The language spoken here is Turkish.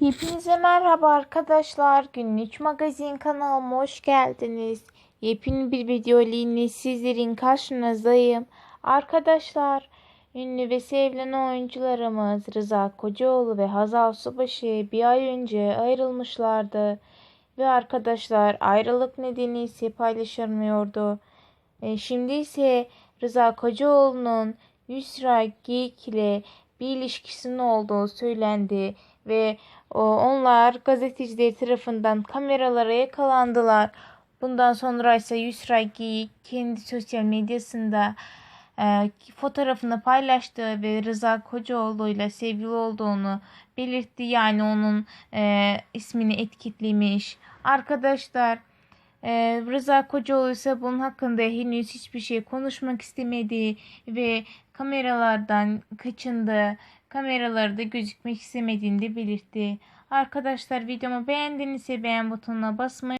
Hepinize merhaba arkadaşlar. Günlük magazin kanalıma hoş geldiniz. Yepyeni bir video ile sizlerin karşınızdayım. Arkadaşlar, ünlü ve sevilen oyuncularımız Rıza Kocaoğlu ve Hazal Subaşı bir ay önce ayrılmışlardı. Ve arkadaşlar ayrılık nedeni ise paylaşılmıyordu. E, şimdi ise Rıza Kocaoğlu'nun Yusra Geyik ile bir ilişkisinin olduğu söylendi ve o, onlar gazeteciler tarafından kameralara yakalandılar. Bundan sonra ise Yusra Geyik kendi sosyal medyasında e, fotoğrafını paylaştı ve Rıza Kocaoğlu ile sevgili olduğunu belirtti. Yani onun e, ismini etiketlemiş. Arkadaşlar ee, Rıza Kocaoğlu ise bunun hakkında henüz hiçbir şey konuşmak istemedi ve kameralardan kaçındı. Kameralarda gözükmek istemediğini de belirtti. Arkadaşlar videomu beğendinizse beğen butonuna basmayı